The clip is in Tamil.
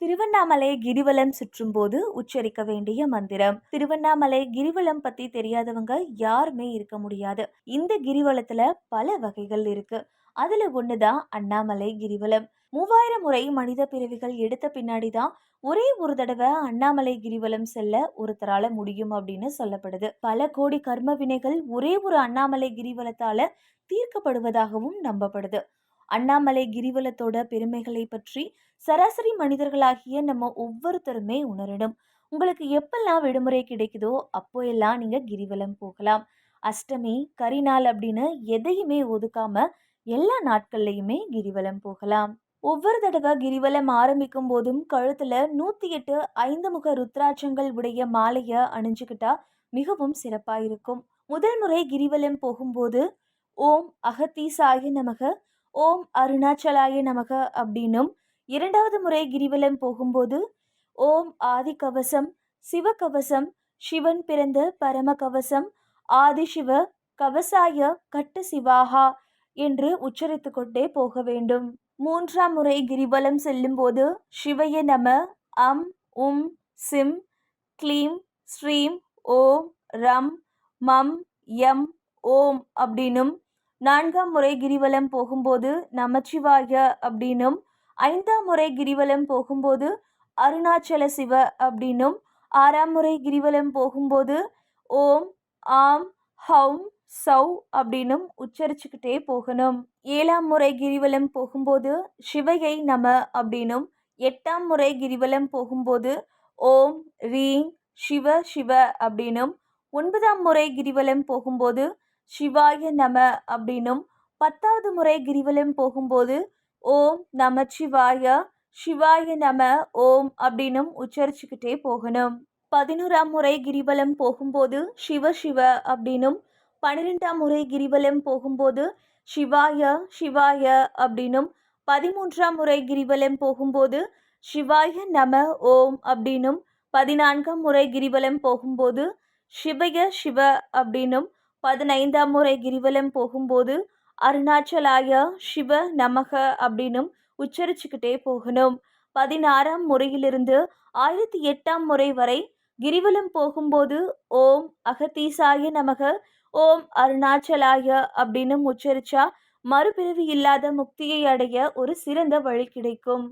திருவண்ணாமலை கிரிவலம் சுற்றும் போது உச்சரிக்க வேண்டிய மந்திரம். திருவண்ணாமலை கிரிவலம் பத்தி தெரியாதவங்க யாருமே இருக்க முடியாது. இந்த கிரிவலத்துல பல வகைகள் இருக்கு. அதுல ஒண்ணுதான் அண்ணாமலை கிரிவலம். மூவாயிரம் முறை மனித பிறவிகள் எடுத்த பின்னாடி தான் ஒரே ஒரு தடவை அண்ணாமலை கிரிவலம் செல்ல ஒருத்தரால முடியும் அப்படின்னு சொல்லப்படுது. பல கோடி கர்ம வினைகள் ஒரே ஒரு அண்ணாமலை கிரிவலத்தால தீர்க்கப்படுவதாகவும் நம்பப்படுது. அண்ணாமலை கிரிவலத்தோட பெருமைகளை பற்றி சராசரி மனிதர்களாகிய நம்ம ஒவ்வொருத்தருமே உணரணும் உங்களுக்கு எப்பெல்லாம் விடுமுறை கிடைக்குதோ அப்போ எல்லாம் நீங்க கிரிவலம் போகலாம். அஷ்டமி கரிநாள் அப்படின்னு எதையுமே ஒதுக்காம எல்லா நாட்கள்லையுமே கிரிவலம் போகலாம். ஒவ்வொரு தடவை கிரிவலம் ஆரம்பிக்கும் போதும் கழுத்துல நூத்தி எட்டு ஐந்து முக ருத்ராட்சங்கள் உடைய மாலைய அணிஞ்சுக்கிட்டா மிகவும் சிறப்பா இருக்கும். முதல் முறை கிரிவலம் போகும்போது ஓம் அகத்தீசாய நமக ஓம் அருணாச்சலாய நமக அப்படின்னும் இரண்டாவது முறை கிரிவலம் போகும்போது ஓம் ஆதி கவசம் சிவகவசம் சிவன் பிறந்த பரம கவசம் ஆதிசிவ கவசாய கட்டு சிவாகா என்று உச்சரித்து கொண்டே போக வேண்டும். மூன்றாம் முறை கிரிவலம் செல்லும்போது சிவய நம அம் உம் சிம் க்ளீம் ஸ்ரீம் ஓம் ரம் மம் யம் ஓம் அப்படின்னும் நான்காம் முறை கிரிவலம் போகும்போது நமச்சிவாய அப்படின்னும் ஐந்தாம் முறை கிரிவலம் போகும்போது அருணாச்சல சிவ அப்படின்னும் ஆறாம் முறை கிரிவலம் போகும்போது ஓம் ஆம் ஹௌம் சௌ அப்படின்னும் உச்சரிச்சுக்கிட்டே போகணும். ஏழாம் முறை கிரிவலம் போகும்போது சிவையை நம அப்படின்னும் எட்டாம் முறை கிரிவலம் போகும்போது ஓம் ரீங் சிவ சிவ அப்படின்னும் ஒன்பதாம் முறை கிரிவலம் போகும்போது சிவாய நம அப்படின்னும் பத்தாவது முறை கிரிவலம் போகும்போது ஓம் நமச்சிவாய சிவாய நம ஓம் அப்படின்னும் உச்சரிச்சுக்கிட்டே போகணும். பதினோராம் முறை கிரிவலம் போகும்போது சிவ சிவ அப்படின்னும் பன்னிரெண்டாம் முறை கிரிவலம் போகும்போது சிவாய சிவாய அப்படின்னும் பதிமூன்றாம் முறை கிரிவலம் போகும்போது சிவாய நம ஓம் அப்படின்னும் பதினான்காம் முறை கிரிவலம் போகும்போது சிவய சிவ அப்படின்னும் பதினைந்தாம் முறை கிரிவலம் போகும்போது அருணாச்சலாய சிவ நமக அப்படின்னும் உச்சரிச்சுக்கிட்டே போகணும். பதினாறாம் முறையிலிருந்து ஆயிரத்தி எட்டாம் முறை வரை கிரிவலம் போகும்போது ஓம் அகத்தீசாய நமக ஓம் அருணாச்சலாய அப்படின்னு உச்சரிச்சா மறுபிறவி இல்லாத முக்தியை அடைய ஒரு சிறந்த வழி கிடைக்கும்.